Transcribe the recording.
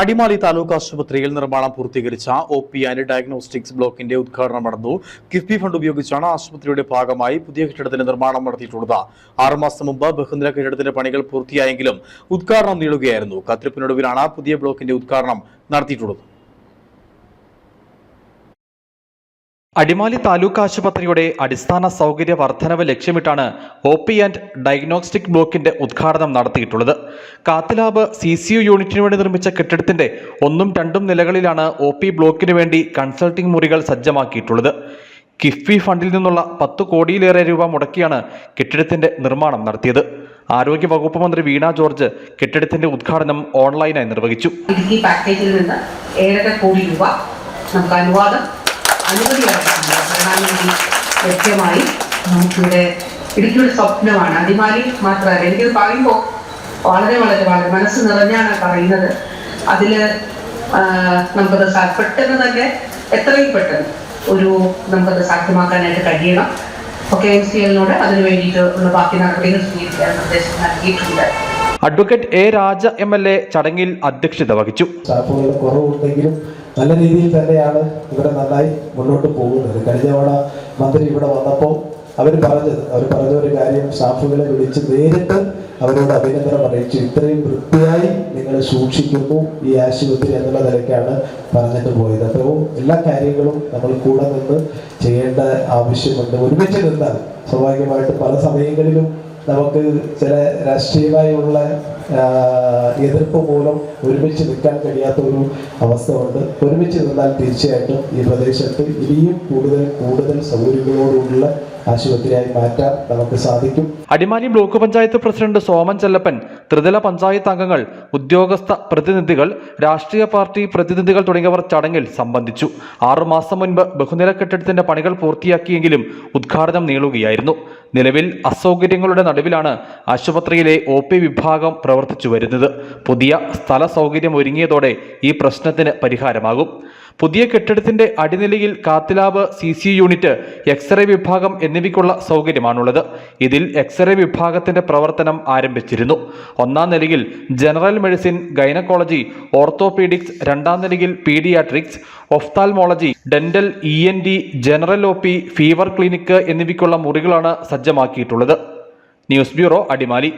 അടിമാലി താലൂക്ക് ആശുപത്രിയിൽ നിർമ്മാണം പൂർത്തീകരിച്ച ഒ പി ആൻഡ് ഡയഗ്നോസ്റ്റിക്സ് ബ്ലോക്കിന്റെ ഉദ്ഘാടനം നടന്നു. കിഫ്ബി ഫണ്ട് ഉപയോഗിച്ചാണ് ആശുപത്രിയുടെ ഭാഗമായി പുതിയ കെട്ടിടത്തിന്റെ നിർമ്മാണം നടത്തിയിട്ടുള്ളത്. ആറുമാസം മുമ്പ് ബഹുനില കെട്ടിടത്തിന്റെ പണികൾ പൂർത്തിയായെങ്കിലും ഉദ്ഘാടനം നീളുകയായിരുന്നു. കത്തിരിപ്പിനൊടുവിലാണ് പുതിയ ബ്ലോക്കിന്റെ ഉദ്ഘാടനം നടത്തിയിട്ടുള്ളത്. അടിമാലി താലൂക്ക് ആശുപത്രിയുടെ അടിസ്ഥാന സൗകര്യ വർധനവ് ലക്ഷ്യമിട്ടാണ് ഒ പി ആൻഡ് ഡയഗ്നോസ്റ്റിക് ബ്ലോക്കിന്റെ ഉദ്ഘാടനം നടത്തിയിട്ടുള്ളത്. കാത്തലാബ് സി സി യു യൂണിറ്റിന് വേണ്ടി നിർമ്മിച്ച കെട്ടിടത്തിന്റെ ഒന്നും രണ്ടും നിലകളിലാണ് ഒ പി ബ്ലോക്കിന് വേണ്ടി കൺസൾട്ടിംഗ് മുറികൾ സജ്ജമാക്കിയിട്ടുള്ളത്. കിഫ്ബി ഫണ്ടിൽ നിന്നുള്ള പത്ത് കോടിയിലേറെ രൂപ മുടക്കിയാണ് കെട്ടിടത്തിന്റെ നിർമ്മാണം നടത്തിയത്. ആരോഗ്യ വകുപ്പ് മന്ത്രി വീണ ജോർജ് കെട്ടിടത്തിന്റെ ഉദ്ഘാടനം ഓൺലൈനായി നിർവഹിച്ചു. പാക്കേജിൽ നിന്ന് കോടി രൂപ നമുക്ക് അനുവാദം അനുമതി ലഭ്യമായി. നമുക്കിവിടെ ഇടുക്കിയുടെ സ്വപ്നമാണ്. അടിമാലി മാത്രമല്ല എനിക്കിത് പറയുമ്പോൾ വളരെ വളരെ വളരെ മനസ്സ് നിറഞ്ഞാണ് പറയുന്നത്. അതിൽ നമുക്കത് പെട്ടെന്ന് തന്നെ എത്രയും പെട്ടെന്ന് ഒരു നമുക്കത് സാധ്യമാക്കാനായിട്ട് കഴിയണം. ഒക്കെ എം സി എല്ലിനോട് അതിനു വേണ്ടിയിട്ട് ഉള്ള ബാക്കി നടപടികൾ സ്വീകരിക്കാൻ നിർദ്ദേശം നൽകിയിട്ടുണ്ട്. Advocate A Raja M L A ചടങ്ങിൽ അധ്യക്ഷത വഹിച്ചു. സ്റ്റാഫുകളുടെ കുറവുണ്ടെങ്കിലും നല്ല രീതിയിൽ തന്നെയാണ് ഇവിടെ നന്നായി മുന്നോട്ട് പോകുന്നത്. കഴിഞ്ഞ തവണ മന്ത്രി ഇവിടെ വന്നപ്പോൾ അവർ പറഞ്ഞത് അവർ പറഞ്ഞ ഒരു കാര്യം സ്റ്റാഫുകളെ വിളിച്ച് നേരിട്ട് അവരോട് അഭിനന്ദനം അറിയിച്ചു. ഇത്രയും വൃത്തിയായി നിങ്ങൾ സൂക്ഷിക്കുന്നു ഈ ആശുപത്രി എന്നുള്ള നിലയ്ക്കാണ് പറഞ്ഞിട്ട് പോയത്. അപ്പോൾ എല്ലാ കാര്യങ്ങളും നമ്മൾ കൂടെ നിന്ന് ചെയ്യേണ്ട ആവശ്യമുണ്ട്. ഒരുമിച്ച് നിന്നാൽ സ്വാഭാവികമായിട്ട് പല സമയങ്ങളിലും നമുക്ക് ചില രാഷ്ട്രീയമായുള്ള എതിർപ്പ് മൂലം ഒരുമിച്ച് നിൽക്കാൻ കഴിയാത്ത ഒരു അവസ്ഥ ഉണ്ട്. ഒരുമിച്ച് നിന്നാൽ തീർച്ചയായിട്ടും ഈ പ്രദേശത്ത് ഇനിയും കൂടുതൽ കൂടുതൽ സൗകര്യങ്ങളോടുള്ള ആശുപത്രിയായി മാറ്റാൻ നമുക്ക് സാധിക്കും. അടിമാലി ബ്ലോക്ക് പഞ്ചായത്ത് പ്രസിഡന്റ് സോമൻ ചെല്ലപ്പൻ ത്രിതല പഞ്ചായത്ത് അംഗങ്ങൾ ഉദ്യോഗസ്ഥ പ്രതിനിധികൾ രാഷ്ട്രീയ പാർട്ടി പ്രതിനിധികൾ തുടങ്ങിയവർ ചടങ്ങിൽ സംബന്ധിച്ചു. ആറുമാസം മുൻപ് ബഹുനില കെട്ടിടത്തിന്റെ പണികൾ പൂർത്തിയാക്കിയെങ്കിലും ഉദ്ഘാടനം നീളുകയായിരുന്നു. നിലവിൽ അസൗകര്യങ്ങളുടെ നടുവിലാണ് ആശുപത്രിയിലെ ഒ പി വിഭാഗം പ്രവർത്തിച്ചു വരുന്നത്. പുതിയ സ്ഥല സൗകര്യം ഒരുങ്ങിയതോടെ ഈ പ്രശ്നത്തിന് പരിഹാരമാകും. പുതിയ കെട്ടിടത്തിന്റെ അടിനിലയിൽ cath lab C C unit x ray വിഭാഗം എന്നിവയ്ക്കുള്ള സൗകര്യമാണുള്ളത്. ഇതിൽ എക്സ്റേ വിഭാഗത്തിന്റെ പ്രവർത്തനം ആരംഭിച്ചിരുന്നു. ഒന്നാം നിലയിൽ ജനറൽ മെഡിസിൻ ഗൈനക്കോളജി ഓർത്തോപീഡിക്സ് രണ്ടാം നിലയിൽ paediatrics ophthalmology dental E N T general O P fever clinic എന്നിവയ്ക്കുള്ള മുറികളാണ് സജ്ജമാക്കിയിട്ടുള്ളത്. News bureau Adimali.